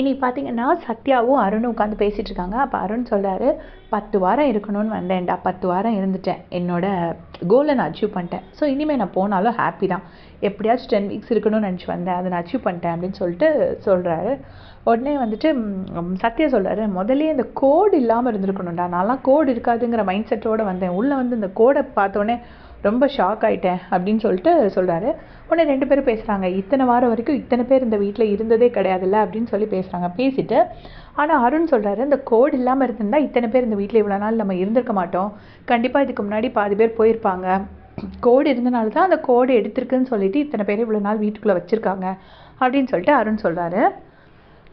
இன்றைக்கி பார்த்தீங்கன்னா சத்யாவும் அருணும் உட்காந்து பேசிகிட்டு இருக்காங்க. அப்போ அருண் சொல்கிறாரு பத்து வாரம் இருக்கணும்னு வந்தேன்டா. பத்து வாரம் இருந்துட்டேன். என்னோட கோலை நான் அச்சீவ் பண்ணிட்டேன். ஸோ இனிமேல் நான் போனாலும் ஹாப்பி தான். எப்படியாச்சும் டென் வீக்ஸ் இருக்கணும்னு நினச்சி வந்தேன். அதை நான் அச்சீவ் பண்ணிட்டேன். அப்படின்னு சொல்லிட்டு சொல்கிறாரு உடனே வந்துட்டு சத்யா சொல்கிறாரு முதல்ல இந்த கோடு இல்லாமல் இருந்திருக்கணும்டா. நான்லாம் கோடு இருக்காதுங்கிற மைண்ட் செட்டோடு வந்தேன். உள்ளே வந்து இந்த கோடை பார்த்தோன்னே ரொம்ப ஷாக் ஆயிட்டேன் அப்படின்னு சொல்லிட்டு சொல்கிறாரு உடனே ரெண்டு பேரும் பேசுகிறாங்க இத்தனை வாரம் வரைக்கும் இத்தனை பேர் இந்த வீட்டில் இருந்ததே கிடையாதுல்ல அப்படின்னு சொல்லி பேசுகிறாங்க பேசிட்டு ஆனால் அருண் சொல்கிறாரு இந்த கோடு இல்லாமல் இருந்திருந்தா இத்தனை பேர் இந்த வீட்டில் இவ்வளோ நாள் நம்ம இருந்திருக்க மாட்டோம். கண்டிப்பாக இதுக்கு முன்னாடி பாதி பேர் போயிருப்பாங்க. கோடு இருந்தனால தான் அந்த கோடு எடுத்திருக்குன்னு சொல்லிட்டு இத்தனை பேர் இவ்வளோ நாள் வீட்டுக்குள்ளே வச்சுருக்காங்க அப்படின்னு சொல்லிட்டு அருண் சொல்கிறாரு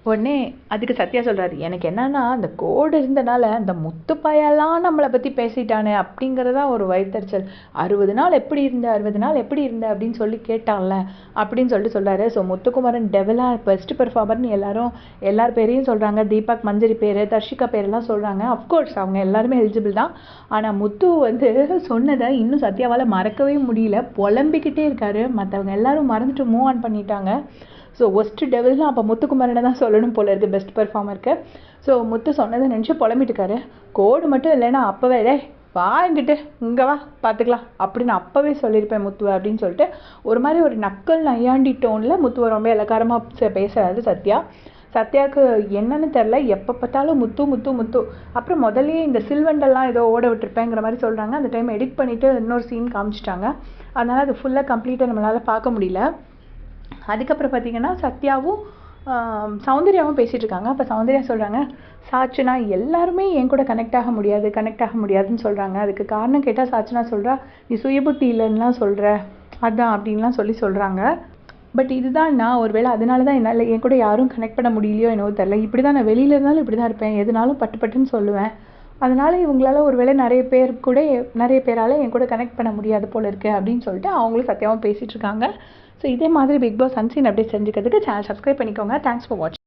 உடனே அதுக்கு சத்யா சொல்கிறாரு எனக்கு என்னன்னா அந்த கோடு இருந்தனால அந்த முத்துப்பையெல்லாம் நம்மளை பற்றி பேசிட்டானே அப்படிங்கிறதா ஒரு வயிற்றுச்சல் அறுபது நாள் எப்படி இருந்த? அறுபது நாள் எப்படி இருந்த? அப்படின்னு சொல்லி கேட்டான்ல. அப்படின்னு சொல்லிட்டு சொல்கிறாரு ஸோ முத்துக்குமரன் டெவலாக பெஸ்ட் பெர்ஃபார்மர்னு எல்லாரும் எல்லார் பேரையும் சொல்கிறாங்க தீபக் மஞ்சரி பேர் தர்ஷிகா பேரெல்லாம் சொல்கிறாங்க அஃப்கோர்ஸ் அவங்க எல்லாருமே எலிஜிபிள் தான். ஆனால் முத்து வந்து சொன்னதை இன்னும் சத்யாவால் மறக்கவே முடியல. புலம்பிக்கிட்டே இருக்காரு. மற்றவங்க எல்லாரும் மறந்துட்டு மூவ் ஆன் பண்ணிட்டாங்க. ஸோ ஒஸ்ட்டு டெவில்னு அப்போ முத்துக்குமாரனை தான் சொல்லணும் போல இருக்குது பெஸ்ட் பெர்ஃபார்மருக்கு ஸோ முத்து சொன்னதை நினச்சி புலம்பிட்டுக்காரு. கோடு மட்டும் இல்லைன்னா அப்போவே டேய் வாங்கிட்டு இங்கே வா பார்த்துக்கலாம் அப்படின்னு அப்போவே சொல்லியிருப்பேன் முத்துவை அப்படின்னு சொல்லிட்டு. ஒரு மாதிரி ஒரு நக்கல் நையாண்டி டோனில் முத்துவை ரொம்ப இலக்காரமாக பேசுகிறாரு சத்யா. சத்யாவுக்கு என்னன்னு தெரில எப்போ பார்த்தாலும் முத்து முத்து முத்து. அப்புறம் முதல்லயே இந்த சில்வண்டெல்லாம் ஏதோ ஓட விட்டுருப்பேங்கிற மாதிரி சொல்கிறாங்க அந்த டைம் எடிட் பண்ணிவிட்டு இன்னொரு சீன் காமிச்சிட்டாங்க. அதனால் அது ஃபுல்லாக கம்ப்ளீட்டாக நம்மளால் பார்க்க முடியல. அதுக்கப்புறம் பார்த்தீங்கன்னா சத்யாவும் சௌந்தர்யாவும் இருக்காங்க. அப்போ சௌந்தர்யா சொல்கிறாங்க சாட்சனா எல்லாருமே என் கூட கனெக்ட் ஆக முடியாது கனெக்ட் ஆக முடியாதுன்னு சொல்கிறாங்க அதுக்கு காரணம் கேட்டால் சாச்சனா சொல்கிறா நீ சுயபுத்தி இல்லைன்னுலாம் சொல்கிற அதான் அப்படின்லாம் சொல்லி சொல்கிறாங்க பட் இதுதான் நான் ஒருவேளை அதனால தான் என்னால் என் கூட யாரும் கனெக்ட் பண்ண முடியலையோ என்னவோ தெரில இப்படி தான் நான் வெளியில் இருந்தாலும் இப்படி தான் இருப்பேன். எதுனாலும் பட்டு பட்டுன்னு சொல்லுவேன். அதனால் இவங்களால ஒரு வேளை நிறைய பேர் கூட நிறைய பேரால் என் கூட கனெக்ட் பண்ண முடியாது போல் இருக்கு அப்படின்னு சொல்லிட்டு அவங்களும் சத்தியமாக பேசிகிட்டு இருக்காங்க. ஸோ இதே மாதிரி பிக் பாஸ் சன்சீன் அப்டேட் செஞ்சுக்கிறதுக்கு சேனல் சப்ஸ்கிரைப் பண்ணிக்கோங்க. தேங்க்ஸ் ஃபார் வாட்சிங்